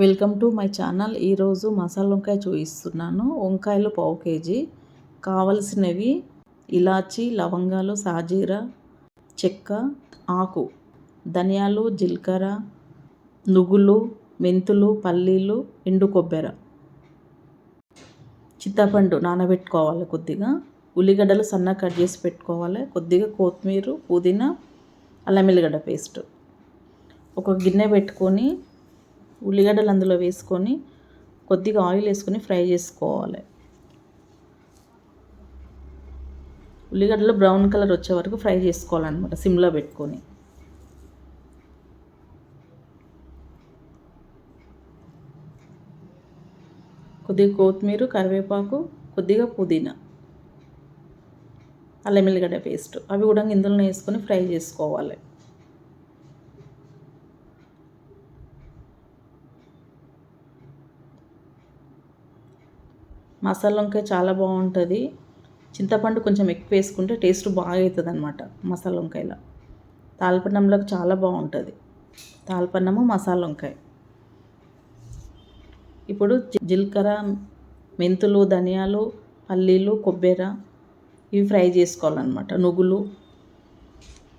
Welcome to my channel. ఈరోజు మసాలా వంకాయ చూపిస్తున్నాను వంకాయలు పావు కేజీ. కావలసినవి ఇలాచి లవంగాలు సాజీర చెక్క ఆకు ధనియాలు జీలకర్ర నువ్వులు మెంతులు పల్లీలు ఎండు కొబ్బెర. చింతపండు నానబెట్టుకోవాలి కొద్దిగా. ఉల్లిగడ్డలు సన్నగా కట్ చేసి పెట్టుకోవాలి. కొద్దిగా కొత్తిమీర పుదీనా అల్లం ఎల్లిగడ్డ పేస్ట్. ఒక గిన్నె పెట్టుకొని ఉల్లిగడ్డలు అందులో వేసుకొని కొద్దిగా ఆయిల్ వేసుకొని ఫ్రై చేసుకోవాలి. ఉల్లిగడ్డలు బ్రౌన్ కలర్ వచ్చే వరకు ఫ్రై చేసుకోవాలన్నమాట సిమ్లో పెట్టుకొని. కొద్దిగా కొత్తిమీర కరివేపాకు కొద్దిగా పుదీనా అల్లం ఎల్లిగడ్డ పేస్ట్ అవి కూడా ఇందులో వేసుకొని ఫ్రై చేసుకోవాలి. మసాలా వంకాయ చాలా బాగుంటుంది. చింతపండు కొంచెం ఎక్కువ వేసుకుంటే టేస్ట్ బాగా అవుతుంది అనమాట మసాలా వంకాయలో తాల్పన్నంలోకి చాలా బాగుంటుంది. తాల్పన్నము మసాలా వంకాయ ఇప్పుడు జీలకర్ర మెంతులు ధనియాలు పల్లీలు కొబ్బెర ఇవి ఫ్రై చేసుకోవాలన్నమాట. నువ్వులు.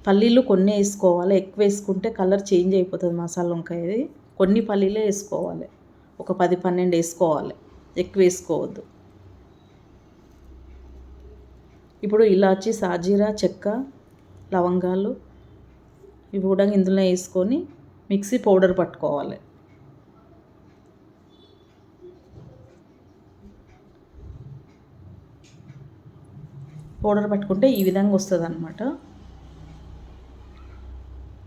పల్లీలు కొన్ని వేసుకోవాలి. ఎక్కువ వేసుకుంటే కలర్ చేంజ్ అయిపోతుంది మసాలా వంకాయది కొన్ని పల్లీలే వేసుకోవాలి. ఒక పది పన్నెండు వేసుకోవాలి. ఎక్కువ వేసుకోవద్దు. ఇప్పుడు ఇలాచి సాజీరా చెక్క లవంగాలు ఇవి కూడా ఇందులో వేసుకొని మిక్సీ పౌడర్ పట్టుకోవాలి. పౌడర్ పట్టుకుంటే ఈ విధంగా వస్తుంది అనమాట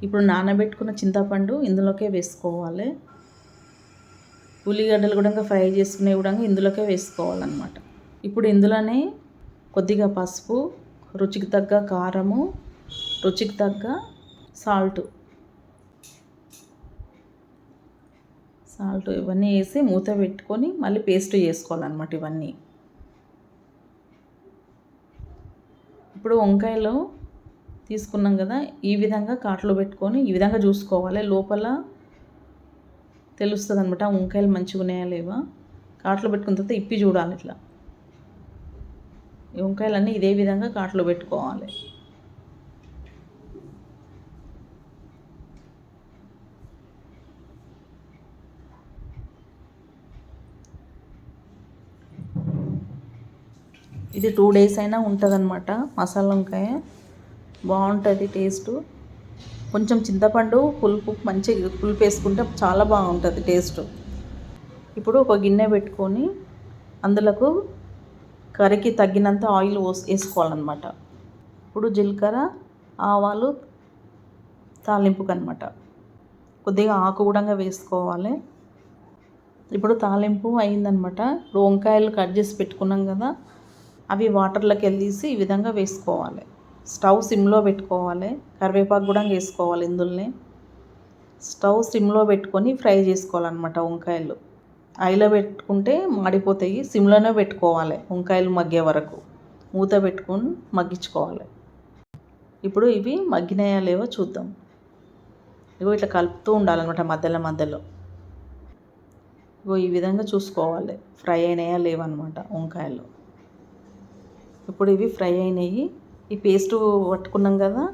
ఇప్పుడు నానబెట్టుకున్న చింతపండు ఇందులోకే వేసుకోవాలి. ఉల్లిగడ్డలు కూడా ఫ్రై చేసుకునే కూడా ఇందులోకే వేసుకోవాలన్నమాట. ఇప్పుడు ఇందులోనే కొద్దిగా పసుపు రుచికి తగ్గ కారము రుచికి తగ్గ సాల్ట్. సాల్ట్ ఇవన్నీ వేసి మూత పెట్టుకొని మళ్ళీ పేస్ట్ చేసుకోవాలన్నమాట ఇవన్నీ. ఇప్పుడు వంకాయలు తీసుకున్నాం కదా ఈ విధంగా కాట్లో పెట్టుకొని ఈ విధంగా చూసుకోవాలి. లోపల తెలుస్తుంది అనమాట వంకాయలు మంచిగా ఉన్నాయా లేవా? కాట్లో పెట్టుకున్న తర్వాత ఇప్పి చూడాలి ఇట్లా. ఈ వంకాయలన్నీ ఇదే విధంగా కాట్లో పెట్టుకోవాలి. ఇది టూ డేస్ అయినా ఉంటుంది అనమాట మసాలా వంకాయ. బాగుంటుంది టేస్ట్. కొంచెం చింతపండు పులుపు మంచి పులుపు వేసుకుంటే చాలా బాగుంటుంది టేస్ట్. ఇప్పుడు ఒక గిన్నె పెట్టుకొని అందులోకు కర్రీకి తగ్గినంత ఆయిల్ వేసుకోవాలన్నమాట. ఇప్పుడు జీలకర్ర ఆవాలు తాలింపుకి అనమాట కొద్దిగా ఆకు కూడా వేసుకోవాలి. ఇప్పుడు తాలింపు అయిందనమాట ఇప్పుడు వంకాయలు కట్ చేసి పెట్టుకున్నాం కదా అవి వాటర్లోకి వెళ్ళేసి ఈ విధంగా వేసుకోవాలి. స్టవ్ సిమ్లో పెట్టుకోవాలి. కరివేపాకు కూడా వేసుకోవాలి ఇందులోనే. స్టవ్ సిమ్లో పెట్టుకొని ఫ్రై చేసుకోవాలన్నమాట వంకాయలు. ఐలో పెట్టుకుంటే మాడిపోతాయి. సిమ్లోనే పెట్టుకోవాలి వంకాయలు మగ్గే వరకు. మూత పెట్టుకొని మగ్గించుకోవాలి. ఇప్పుడు ఇవి మగ్గినాయా లేవో చూద్దాం. ఇగో ఇట్లా కలుపుతూ ఉండాలన్నమాట మధ్యలో మధ్యలో. ఇగో ఈ విధంగా చూసుకోవాలి. ఫ్రై అయినాయా లేవన్నమాట వంకాయలు. ఇప్పుడు ఇవి ఫ్రై అయినాయి. ఈ పేస్ట్ పట్టుకున్నాం కదా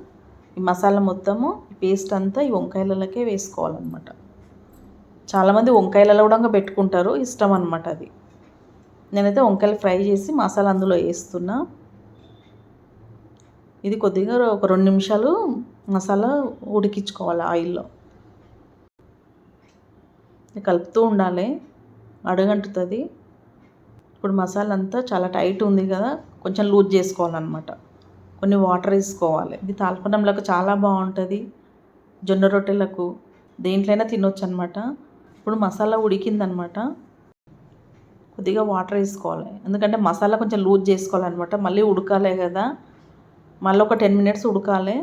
ఈ మసాలా మొత్తము ఈ పేస్ట్ అంతా ఈ వంకాయలకే వేసుకోవాలన్నమాట. చాలామంది వంకాయలలో కూడా పెట్టుకుంటారు ఇష్టం అనమాట అది. నేనైతే వంకాయలు ఫ్రై చేసి మసాలా అందులో వేస్తున్నా. ఇది కొద్దిగా ఒక రెండు నిమిషాలు మసాలా ఉడికించుకోవాలి ఆయిల్లో. కలుపుతూ ఉండాలి అడగంటుతుంది. ఇప్పుడు మసాలా అంతా చాలా టైట్ ఉంది కదా కొంచెం లూజ్ చేసుకోవాలన్నమాట. కొన్ని వాటర్ వేసుకోవాలి. ఇది తాల్పనంలకు చాలా బాగుంటుంది. జొన్న రొట్టెలకు దేంట్లైనా తినొచ్చు అనమాట ఇప్పుడు మసాలా ఉడికిందనమాట. కొద్దిగా వాటర్ వేసుకోవాలి. ఎందుకంటే మసాలా కొంచెం లూజ్ చేసుకోవాలన్నమాట మళ్ళీ ఉడకాలే కదా. మళ్ళీ ఒక టెన్ మినిట్స్ ఉడకాలి.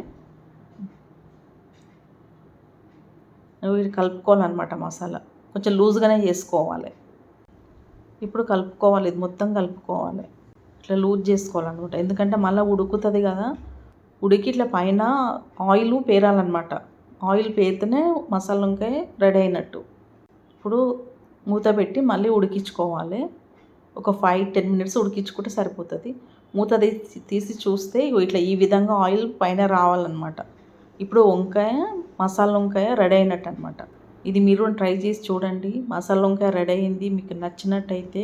కలుపుకోవాలన్నమాట మసాలా. కొంచెం లూజ్గానే చేసుకోవాలి ఇప్పుడు కలుపుకోవాలి. ఇది మొత్తం కలుపుకోవాలి. ఇట్లా లూజ్ చేసుకోవాలన్నమాట. ఎందుకంటే మళ్ళీ ఉడుకుతుంది కదా. ఉడికి ఇట్లా పైన ఆయిల్ పేరాలన్నమాట. ఆయిల్ పేరితేనే మసాలా వంకాయ రెడీ అయినట్టు. ఇప్పుడు మూత పెట్టి మళ్ళీ ఉడికించుకోవాలి. ఒక ఫైవ్ టెన్ మినిట్స్ ఉడికించుకుంటే సరిపోతుంది. మూత తీసి తీసి చూస్తే ఇట్లా ఈ విధంగా ఆయిల్ పైన రావాలన్నమాట. ఇప్పుడు వంకాయ మసాలా వంకాయ రెడీ అయినట్టు అనమాట ఇది మీరు ట్రై చేసి చూడండి. మసాలా వంకాయ రెడీ అయింది. మీకు నచ్చినట్టయితే